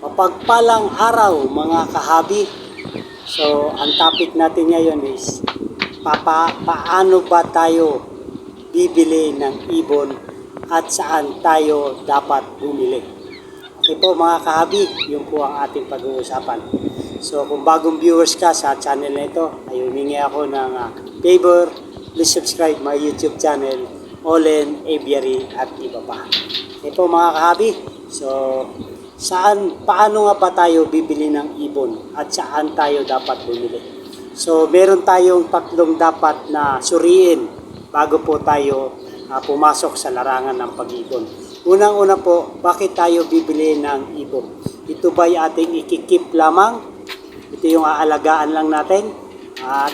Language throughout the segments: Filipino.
Mapagpalang araw mga kahabi. So, ang topic natin ngayon is papa, paano ba tayo bibili ng ibon at saan tayo dapat bumili. Okay po mga kahabi, yun po ang ating pag-uusapan. So kung bagong viewers ka sa channel na ito, ay humingi ako ng ah, favor, please subscribe my YouTube channel, Olen Aviary at iba pa. Okay po mga kahabi, so saan, paano nga ba tayo bibili ng ibon at saan tayo dapat bumili? So meron tayong tatlong dapat na suriin bago po tayo ah, pumasok sa larangan ng pag-ibon. Unang-una po, bakit tayo bibili ng ibon? Ito ba'y ating ikikip lamang? Ito yung aalagaan lang natin? At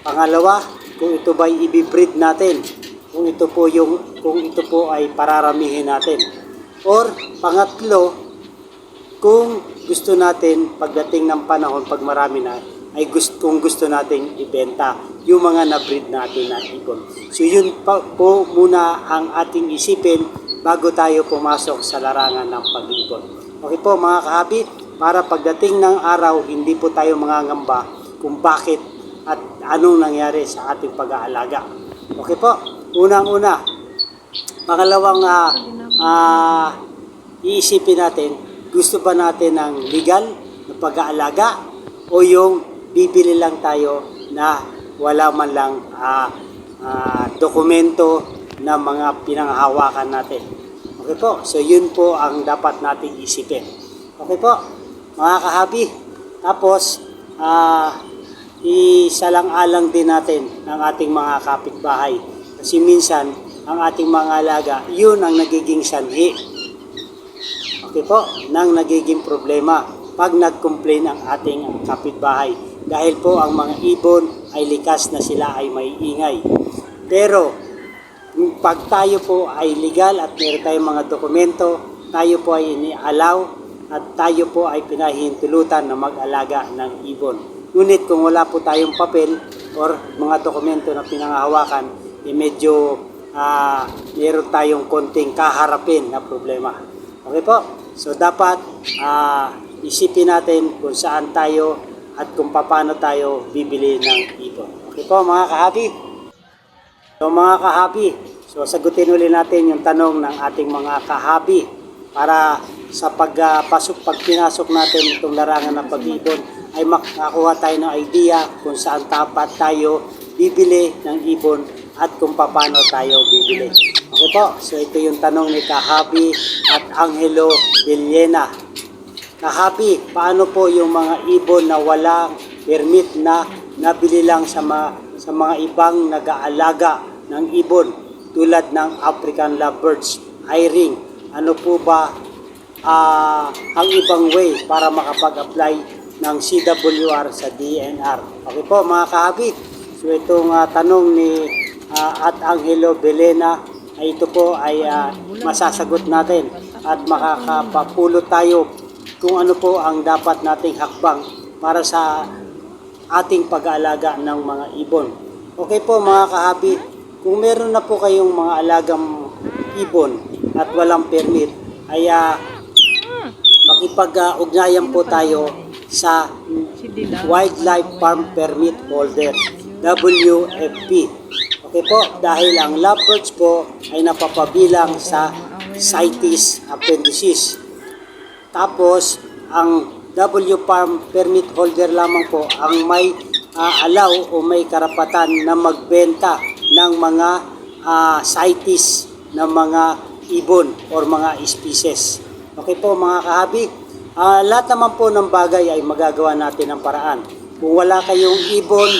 pangalawa, kung ito ba'y ibibreed natin? Kung ito po yung kung ito po ay pararamihin natin. Or pangatlo, kung gusto natin pagdating ng panahon pag marami na ay gusto kung gusto nating ibenta yung mga na-breed natin na ibon. So yun pa, po muna ang ating isipin bago tayo pumasok sa larangan ng pag-ibon. Okay po mga kahabi, para pagdating ng araw hindi po tayo mangangamba kung bakit at anong nangyari sa ating pag-aalaga. Okay po, unang-una, pangalawang ah, ah, iisipin natin, gusto ba natin ng legal na pag-aalaga o yung bibili lang tayo na wala man lang ah, ah, dokumento na mga pinanghahawakan natin. Okay po, so yun po ang dapat nating isipin. Okay po, mga kahabi. Tapos, ah, isalang-alang din natin ng ating mga kapitbahay. Kasi minsan, ang ating mga alaga, yun ang nagiging sanhi Okay po, nang nagiging problema pag nag-complain ang ating kapitbahay. Dahil po ang mga ibon ay likas na sila ay may ingay. Pero, pag tayo po ay legal at meron tayong mga dokumento, tayo po ay ini-allow at tayo po ay pinahintulutan na mag-alaga ng ibon. Ngunit kung wala po tayong papel or mga dokumento na pinangahawakan, eh medyo ah, meron tayong konting kaharapin na problema. Okay po? So dapat ah, isipin natin kung saan tayo at kung paano tayo bibili ng ibon. Okay po mga kahabi? So mga kahabi, so sagutin ulit natin yung tanong ng ating mga kahabi para sa pagpasok, pag pinasok natin itong larangan ng pag-ibon ay makakuha tayo ng idea kung saan dapat tayo bibili ng ibon at kung paano tayo bibili. Okay po, so ito yung tanong ni Kahabi at Angelo Villena. Kahabi, paano po yung mga ibon na walang permit na nabili lang sa mga, sa mga ibang nag-aalaga ng ibon tulad ng African lovebirds, hiring? Ano po ba ah, ang ibang way para makapag-apply ng CWR sa DNR? Okay po mga kahabi, so itong ah, tanong ni ah, at Angelo Belena ay ito po ay ah, masasagot natin at makakapapulot tayo kung ano po ang dapat nating hakbang para sa ating pag-aalaga ng mga ibon. Okay po mga kahabi, kung meron na po kayong mga alagang ibon at walang permit, ay ah, makipag-ugnayan po tayo sa Wildlife Farm Permit Holder, WFP. Okay po, dahil ang lovebirds po ay napapabilang sa CITES appendices. Tapos, ang W Farm Permit Holder lamang po ang may ah, allow o may karapatan na magbenta ng mga ah, CITES ng mga ibon or mga species. Okay po mga kahabi, ah, lahat naman po ng bagay ay magagawa natin ng paraan. Kung wala kayong ibon,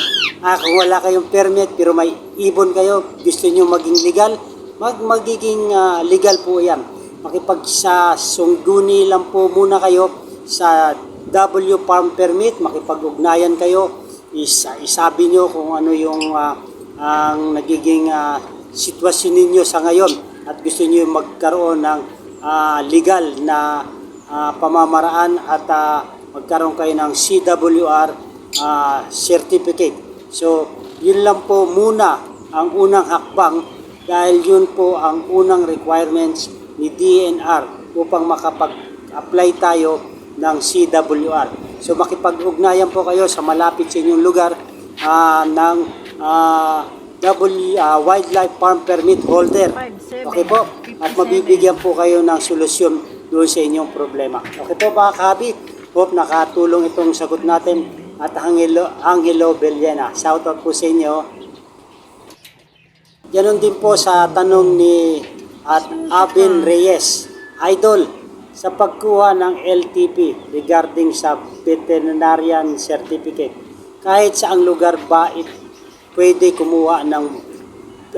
ah, kung wala kayong permit pero may ibon kayo, gusto nyo maging legal, mag magiging ah, legal po yan. Makipagsasungguni lang po muna kayo sa W Farm Permit, makipag-ugnayan kayo, is, isabi nyo kung ano yung ah, ang nagiging ah, sitwasyon ninyo sa ngayon at gusto niyo magkaroon ng ah, legal na ah, pamamaraan at ah, magkaroon kayo ng CWR ah, certificate. So, yun lang po muna ang unang hakbang dahil yun po ang unang requirements ni DNR upang makapag-apply tayo ng CWR. So makipag-ugnayan po kayo sa malapit sa inyong lugar ah, ng ah, W, ah, Wildlife Farm Permit Holder. Okay po? At mabibigyan po kayo ng solusyon doon sa inyong problema. Okay po mga kahabi? Hope nakatulong itong sagot natin at Angelo, Angelo Bellena. Shout out po sa inyo. Ganon din po sa tanong ni at Abin Reyes. Idol, sa pagkuha ng LTP regarding sa veterinarian certificate, kahit saang lugar ba it, pwede kumuha ng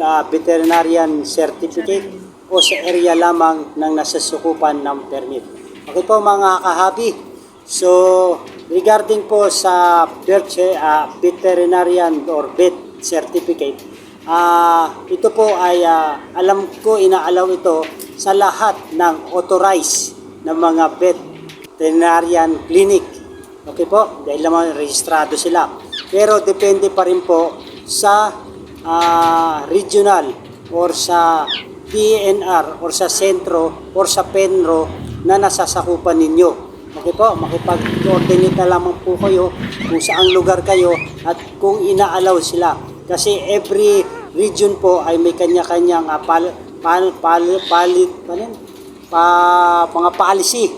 ah, veterinarian certificate o sa area lamang ng nasasukupan ng permit. Okay po mga kahabi. So, regarding po sa birth, ah, veterinarian or vet certificate, ah ito po ay ah, alam ko inaalaw ito sa lahat ng authorized ng mga veterinarian clinic. Okay po, dahil naman rehistrado sila. Pero depende pa rin po sa ah, regional or sa DNR or sa sentro or sa penro na nasasakupan ninyo. Okay po, makipag-coordinate na lamang po kayo kung saang lugar kayo at kung inaalaw sila. Kasi every region po ay may kanya-kanyang uh, pal, pal, pal, palit, ano yun? pa, mga policy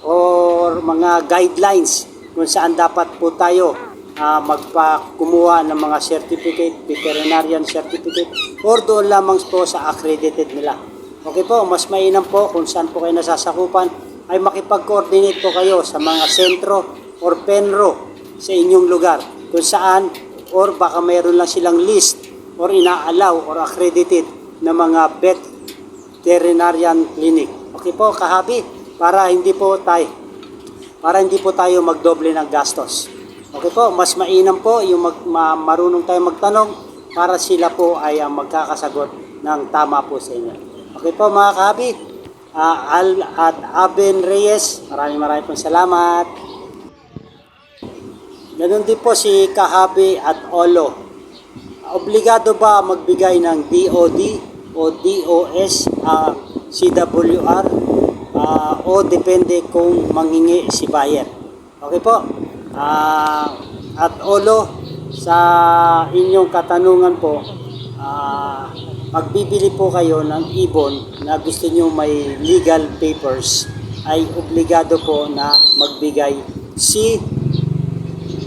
or mga guidelines kung saan dapat po tayo ah, magpa-kumuha ng mga certificate, veterinarian certificate, or doon lamang po sa accredited nila. Okay po, mas mainam po kung saan po kayo nasasakupan, ay makipag-coordinate po kayo sa mga sentro or penro sa inyong lugar kung saan or baka mayroon lang silang list or inaalaw or accredited na mga vet veterinarian clinic. Okay po, kahabi, para hindi po tayo para hindi po tayo magdoble ng gastos. Okay po, mas mainam po yung mag, ma, marunong tayo magtanong para sila po ay ah, magkakasagot ng tama po sa inyo. Okay po mga kahabi, ah, Al at Aben Reyes, maraming maraming pong salamat. Ganun din po si Kahabi at Olo. Obligado ba magbigay ng DOD o DOS ang CWR ah, o depende kung manghingi si buyer? Okay po. Ah, at Olo, sa inyong katanungan po, ah, magbibili po kayo ng ibon na gusto nyo may legal papers ay obligado po na magbigay si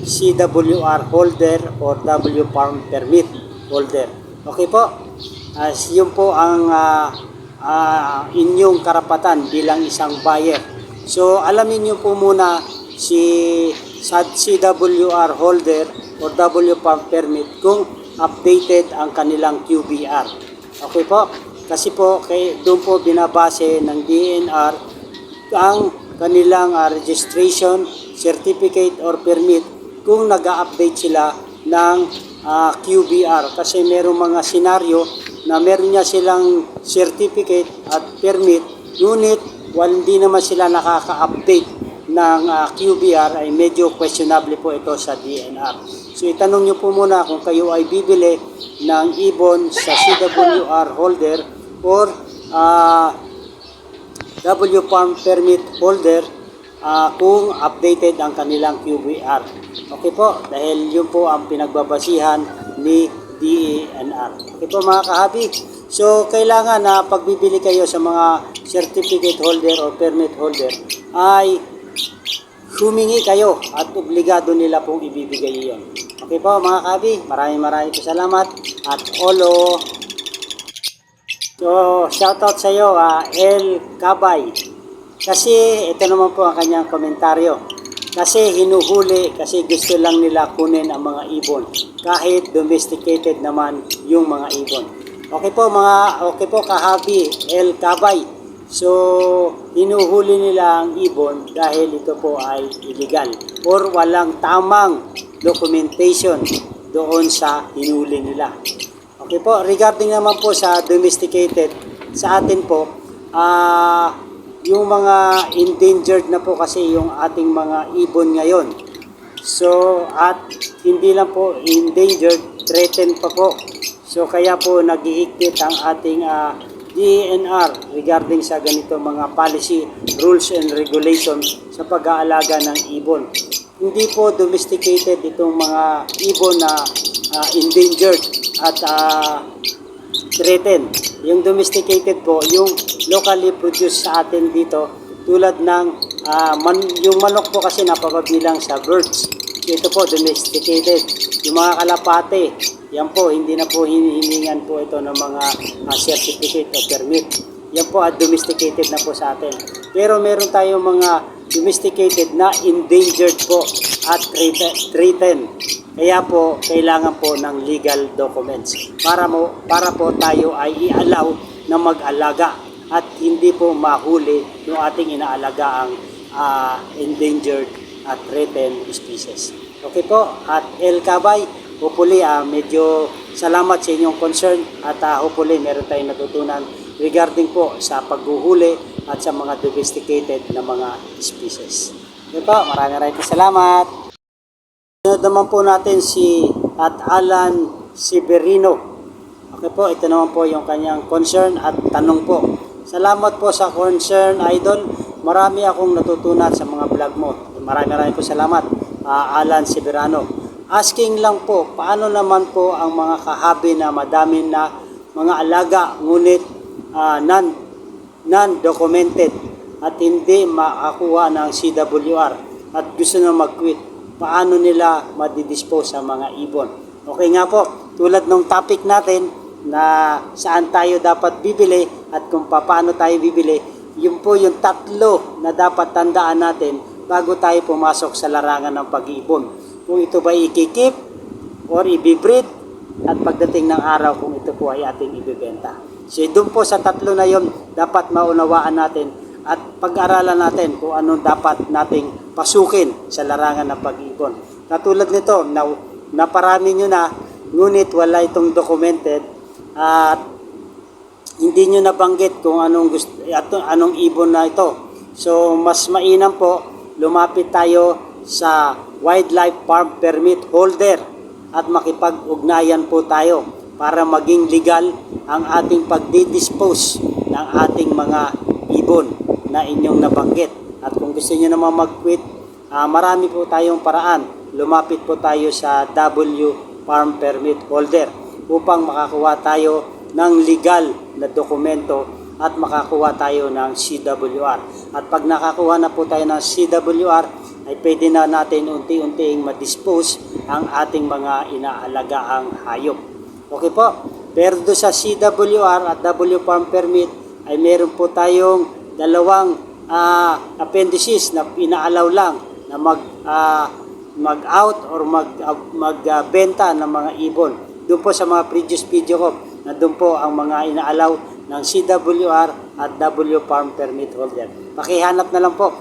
CWR holder or W Farm Permit holder. Okay po? As yun po ang ah, ah, inyong karapatan bilang isang buyer. So alamin niyo po muna si CWR holder or W Farm Permit kung updated ang kanilang QBR. Okay po? Kasi po kay doon po binabase ng DNR ang kanilang ah, registration, certificate or permit kung nag update sila ng ah, QBR kasi merong mga senaryo na meron niya silang certificate at permit ngunit while hindi naman sila nakaka-update ng ah, QBR ay medyo questionable po ito sa DNR. So itanong niyo po muna kung kayo ay bibili ng ibon sa CWR holder or ah, W Farm Permit Holder ah, kung updated ang kanilang QBR. Okay po, dahil yun po ang pinagbabasihan ni DENR. Okay po mga kahabi. So, kailangan na pagbibili kayo sa mga certificate holder o permit holder ay humingi kayo at obligado nila pong ibibigay iyon. Okay po mga kahabi, maraming maraming po salamat at olo So, shoutout sa iyo, ah, El Cabay. Kasi ito naman po ang kanyang komentaryo. Kasi hinuhuli kasi gusto lang nila kunin ang mga ibon. Kahit domesticated naman yung mga ibon. Okay po mga, okay po kahabi, El Cabay. So, hinuhuli nila ang ibon dahil ito po ay illegal or walang tamang documentation doon sa hinuli nila. Okay po, regarding naman po sa domesticated, sa atin po, ah yung mga endangered na po kasi yung ating mga ibon ngayon. So, at hindi lang po endangered, threatened pa po. So, kaya po naghihigpit ang ating ah, DNR regarding sa ganito mga policy, rules and regulations sa pag-aalaga ng ibon. Hindi po domesticated itong mga ibon na ah, endangered at ah, threatened. Yung domesticated po, yung locally produced sa atin dito, tulad ng ah, man, yung manok po kasi napapabilang sa birds. Ito po domesticated. Yung mga kalapate, yan po, hindi na po hinihingan po ito ng mga ah, certificate o permit. Yan po at domesticated na po sa atin. Pero meron tayong mga domesticated na endangered po at threatened. Kaya po, kailangan po ng legal documents para mo para po tayo ay i-allow na mag-alaga at hindi po mahuli yung ating inaalaga ang ah, endangered at threatened species. Okay po, at El Cabay, hopefully ah, medyo salamat sa inyong concern at ah, hopefully meron tayong natutunan regarding po sa paghuhuli at sa mga domesticated na mga species. Okay po, maraming maraming salamat. Sunod naman po natin si at Alan Severino. Okay po, ito naman po yung kanyang concern at tanong po. Salamat po sa concern, Idol. Marami akong natutunan sa mga vlog mo. Maraming maraming po salamat, ah, Alan Severino. Asking lang po, paano naman po ang mga kahabi na madami na mga alaga ngunit ah, non, non-documented at hindi makakuha ng CWR at gusto na mag-quit paano nila madidispose sa mga ibon. Okay nga po, tulad ng topic natin na saan tayo dapat bibili at kung paano tayo bibili, yun po yung tatlo na dapat tandaan natin bago tayo pumasok sa larangan ng pag-iibon. Kung ito ba ikikip or ibibreed at pagdating ng araw kung ito po ay ating ibibenta. So doon po sa tatlo na yon dapat maunawaan natin at pag-aralan natin kung anong dapat nating pasukin sa larangan ng pag-ibon. Katulad nito, na, naparami nyo na, ngunit wala itong documented at hindi nyo nabanggit kung anong, gusto, at, anong ibon na ito. So, mas mainam po, lumapit tayo sa wildlife farm permit holder at makipag-ugnayan po tayo para maging legal ang ating pagdidispose ng ating mga ibon na inyong nabanggit. At kung gusto niyo naman mag-quit, ah, marami po tayong paraan. Lumapit po tayo sa W Farm Permit Holder upang makakuha tayo ng legal na dokumento at makakuha tayo ng CWR. At pag nakakuha na po tayo ng CWR, ay pwede na natin unti-unting madispose ang ating mga inaalagaang hayop. Okay po. Pero doon sa CWR at W Farm Permit ay meron po tayong dalawang ah, appendices na inaalaw lang na mag ah, mag-out or mag ah, magbenta ng mga ibon. Doon po sa mga previous video ko na doon po ang mga inaalaw ng CWR at W Farm Permit Holder. Pakihanap na lang po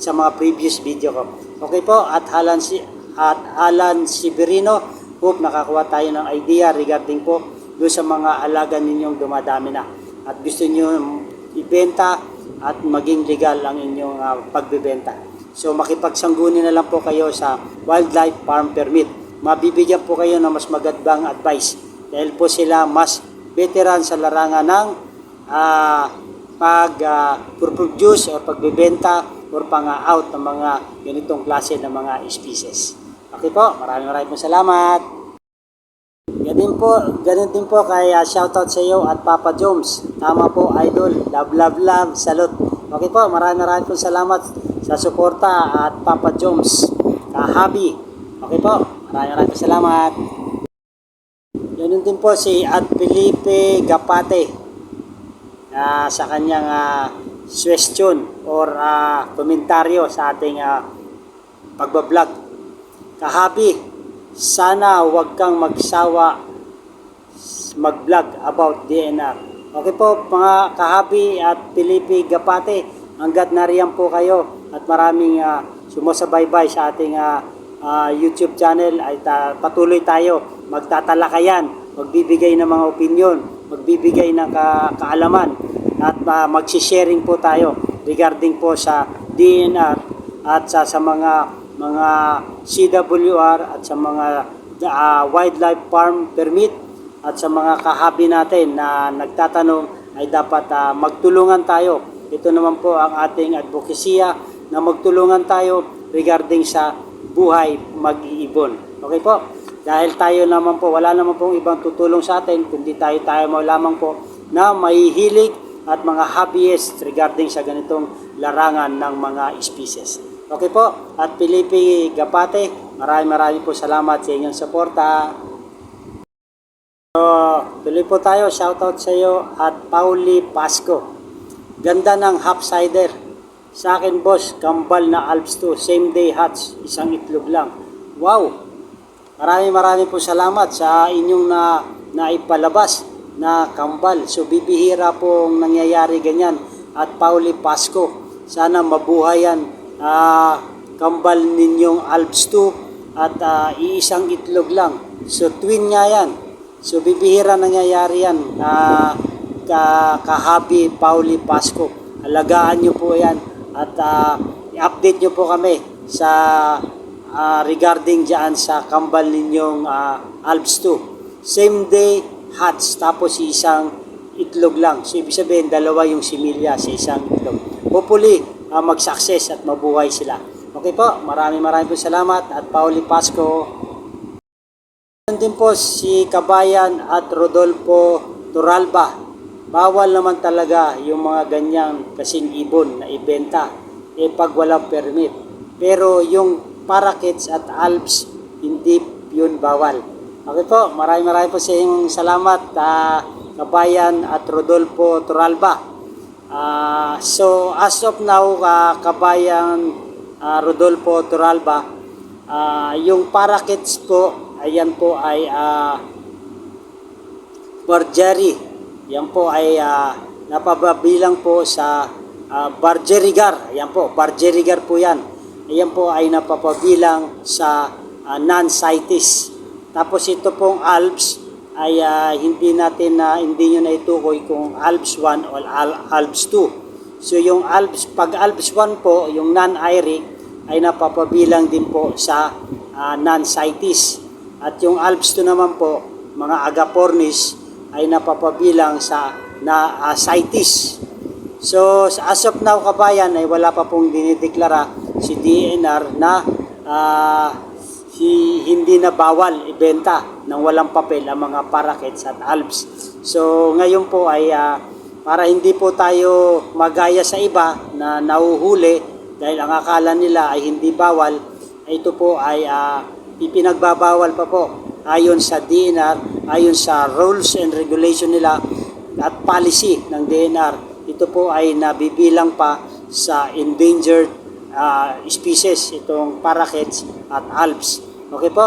sa mga previous video ko. Okay po, at Alan, si at Alan Severino, hope nakakuha tayo ng idea regarding po doon sa mga alaga ninyong dumadami na. At gusto nyo ibenta at maging legal ang inyong ah, pagbebenta. So makipagsangguni na lang po kayo sa Wildlife Farm Permit. Mabibigyan po kayo ng mas magandang advice dahil po sila mas veteran sa larangan ng ah, pag ah, produce or pagbebenta or pang-out ng mga ganitong klase ng mga species. Okay po, maraming maraming salamat. Ganun po, ganun din po kay uh, shoutout sa iyo at Papa Jones. Tama po, idol. Love, love, love. Salute. Okay po, maraming maraming po salamat sa suporta at Papa Jones. Kahabi. Okay po, maraming maraming salamat. Ganun din po si Ad Felipe Gapate ah, sa kanyang ah, question or ah, komentaryo sa ating ah, pagbablog. Kahabi, sana huwag kang magsawa mag-vlog about DNR. Okay po mga kahabi at Felipe Gapate, hanggat nariyan po kayo at maraming ah, sumusubaybay sa ating ah, ah, YouTube channel ay ta- patuloy tayo magtatalakayan, magbibigay ng mga opinion, magbibigay ng ka- kaalaman at uh, magsisharing po tayo regarding po sa DNR at sa, sa mga mga CWR at sa mga ah, wildlife farm permit at sa mga kahabi natin na nagtatanong ay dapat ah, magtulungan tayo. Ito naman po ang ating advokasya na magtulungan tayo regarding sa buhay mag-iibon. Okay po? Dahil tayo naman po, wala naman pong ibang tutulong sa atin, kundi tayo tayo lamang po na mahihilig at mga hobbyist regarding sa ganitong larangan ng mga species. Okay po, at Pilipi Gapate, maraming maraming po salamat sa inyong suporta. So, tuloy po tayo, shoutout sa iyo at Pauli Pasco. Ganda ng half cider. Sa akin boss, kambal na Alps 2, same day hatch, isang itlog lang. Wow! Maraming maraming po salamat sa inyong na naipalabas na kambal. So bibihira pong nangyayari ganyan. At Pauli Pasco, sana mabuhay yan. Ah, kambal ninyong Alps 2 at ah, iisang itlog lang. So twin nga yan. So bibihira nangyayari yan. Ah, ka kahabi Pauli Pasco. Alagaan nyo po yan at ah, i-update nyo po kami sa ah, regarding dyan sa kambal ninyong ah, Alps 2. Same day hatch tapos isang itlog lang. So ibig sabihin dalawa yung similya sa isang itlog. Hopefully ah, mag-success at mabuhay sila. Okay po, maraming maraming po salamat at Pauli Pasco. Meron din po si Kabayan at Rodolfo Turalba. Bawal naman talaga yung mga ganyang kasing ibon na ibenta eh pag walang permit. Pero yung parakeets at alps, hindi yun bawal. Okay po, maraming maraming po sa inyong salamat ah, Kabayan at Rodolfo Turalba. Ah, so as of now, ah, Kabayan ah, Rodolfo Turalba, ah, yung parakeets po, ayan po ay ah, Bargeri. Yan po ay ah, napababilang po sa uh, Bargerigar. Ayan po, Bargerigar po yan. Ayan po ay napapabilang sa ah, non-CITES. Tapos ito pong Alps ay ah, hindi natin na hindi nyo na itukoy kung Alps 1 o Al- Alps 2. So yung Alps, pag Alps 1 po, yung non-IRIC ay napapabilang din po sa ah, non-CITES. At yung Alps 2 naman po, mga agapornis ay napapabilang sa na uh, CITES. So as of now kabayan ay wala pa pong dinideklara si DNR na ah, si, hindi na bawal ibenta ng walang papel ang mga parakeets at alps. So ngayon po ay ah, para hindi po tayo magaya sa iba na nauhuli dahil ang akala nila ay hindi bawal, ito po ay ah, ipinagbabawal pa po ayon sa DNR, ayon sa rules and regulation nila at policy ng DNR. Ito po ay nabibilang pa sa endangered ah, species, itong parakeets at alps. Okay po?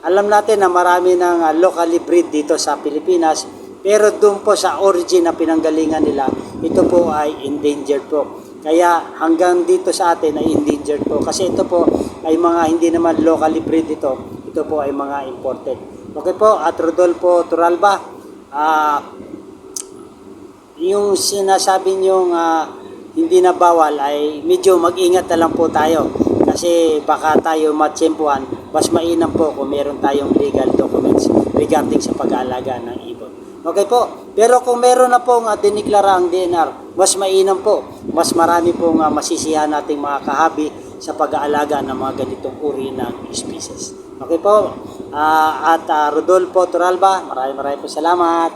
Alam natin na marami ng ah, locally breed dito sa Pilipinas, pero doon po sa origin na pinanggalingan nila, ito po ay endangered po. Kaya hanggang dito sa atin ay endangered po. Kasi ito po ay mga hindi naman locally breed ito. Ito po ay mga imported. Okay po, at Rodolfo Turalba, ah, yung sinasabi niyong ah, hindi na bawal ay medyo mag-ingat na lang po tayo kasi baka tayo matsempuhan mas mainam po kung meron tayong legal documents regarding sa pag-aalaga ng ibon. Okay po, pero kung meron na pong uh, diniklara ang DNR, mas mainam po, mas marami pong uh, masisiyahan nating mga kahabi sa pag-aalaga ng mga ganitong uri ng species. Okay po, Ah, at ah, Rodolfo Turalba, maraming maraming po salamat.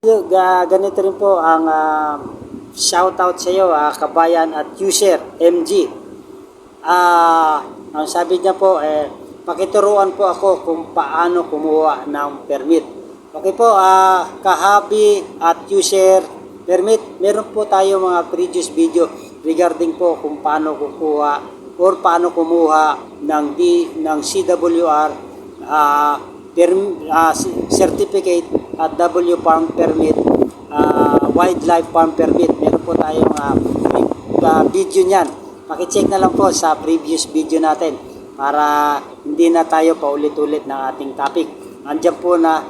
Ga- ganito rin po ang ah, shoutout sa iyo, ah, kabayan at user, MG. Ah, ang sabi niya po, eh, pakituruan po ako kung paano kumuha ng permit. Okay po, ah, kahabi at user permit, meron po tayo mga previous video regarding po kung paano kukuha or paano kumuha ng D, ng CWR ah, perm, ah, certificate at W farm permit, ah, wildlife farm permit. Meron po tayong ah, ah, video niyan. Pakicheck na lang po sa previous video natin para hindi na tayo paulit-ulit ng ating topic. Andiyan po na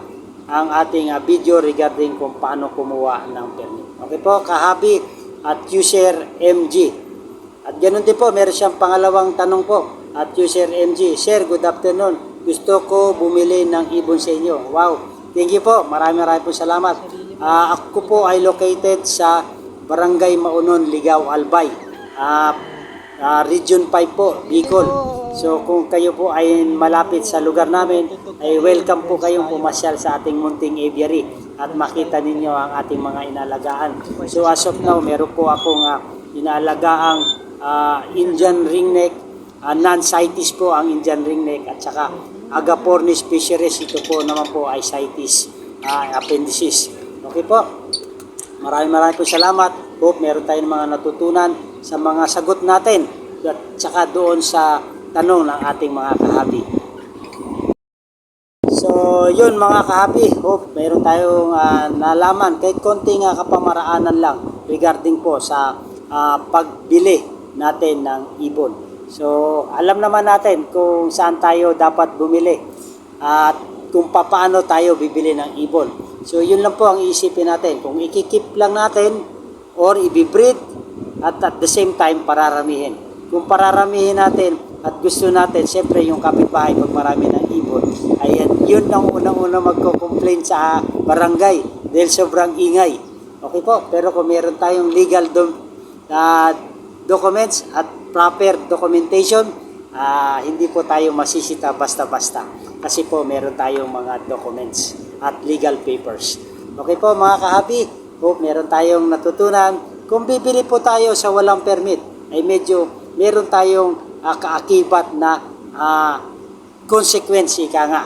ang ating ah, video regarding kung paano kumuha ng permit. Okay po, kahabi at user MG. At ganoon din po, meron siyang pangalawang tanong po at user MG. Sir, good afternoon. Gusto ko bumili ng ibon sa inyo. Wow. Thank you po. Maraming maraming po salamat. Ah, ako po ay located sa Barangay Maunon, Ligaw, Albay. Ah, ah, Region 5 po, Bicol. So kung kayo po ay malapit sa lugar namin, ay welcome po kayong pumasyal sa ating munting aviary at makita ninyo ang ating mga inalagaan. So as of now, meron po akong ah, inaalagaang ah, Indian ringneck, ah, non-citis po ang Indian ringneck at saka Agapornis fisheries, ito po naman po ay citis ah, appendices. Okay po. Maraming maraming po salamat. Hope meron tayong mga natutunan sa mga sagot natin at saka doon sa tanong ng ating mga kahabi. So, yun mga kahabi, hope meron tayong ah, nalaman kahit konting uh, kapamaraanan lang regarding po sa ah, pagbili natin ng ibon. So, alam naman natin kung saan tayo dapat bumili at kung paano tayo bibili ng ibon. So, yun lang po ang iisipin natin. Kung ikikip lang natin or ibibreed at at the same time pararamihin. Kung pararamihin natin at gusto natin, siyempre yung kapitbahay pag marami ng ibon, ayan, yun ang unang-una magko-complain sa barangay dahil sobrang ingay. Okay po, pero kung meron tayong legal dom, ah, documents at proper documentation, ah, hindi po tayo masisita basta-basta. Kasi po meron tayong mga documents at legal papers. Okay po mga kahabi, hope meron tayong natutunan. Kung bibili po tayo sa walang permit, ay medyo meron tayong ah, kaakibat na ah, consequence ika nga.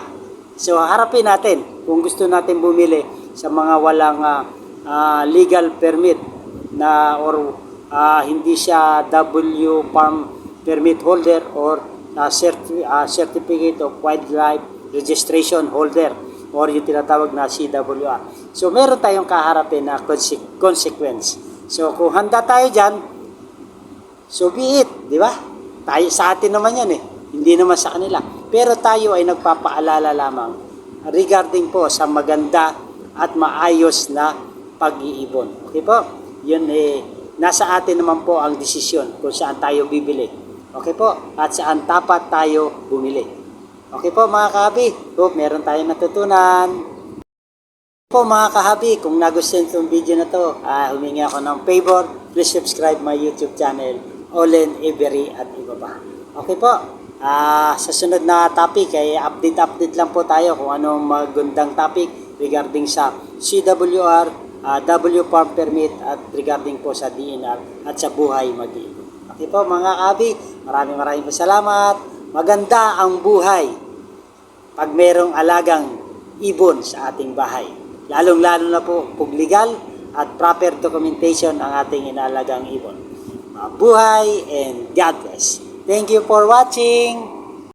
So harapin natin kung gusto natin bumili sa mga walang ah, ah, legal permit na or ah, hindi siya W farm permit holder or ah, certi- ah, certificate of wildlife registration holder or yung tinatawag na CWR. So meron tayong kaharapin na conse- consequence. So kung handa tayo dyan, so be it, di ba? Tayo sa atin naman yan eh, hindi naman sa kanila. Pero tayo ay nagpapaalala lamang regarding po sa maganda at maayos na pag-iibon. Okay po? Yun eh, nasa atin naman po ang desisyon kung saan tayo bibili. Okay po? At saan dapat tayo bumili. Okay po mga kahabi, hope meron tayong natutunan. Po mga kahabi, kung nagustuhan itong video na to, ah, humingi ako ng favor, please subscribe my YouTube channel, Olen Every at iba pa. Okay po, ah, sa sunod na topic, ay update-update lang po tayo kung anong magandang topic regarding sa CWR, ah, W Farm Permit at regarding po sa DNR at sa buhay mag-iibon. Okay po mga kahabi, maraming maraming salamat. Maganda ang buhay pag merong alagang ibon sa ating bahay. Lalong-lalo na po pag legal at proper documentation ang ating inalagang ibon. Mabuhay and God bless. Thank you for watching.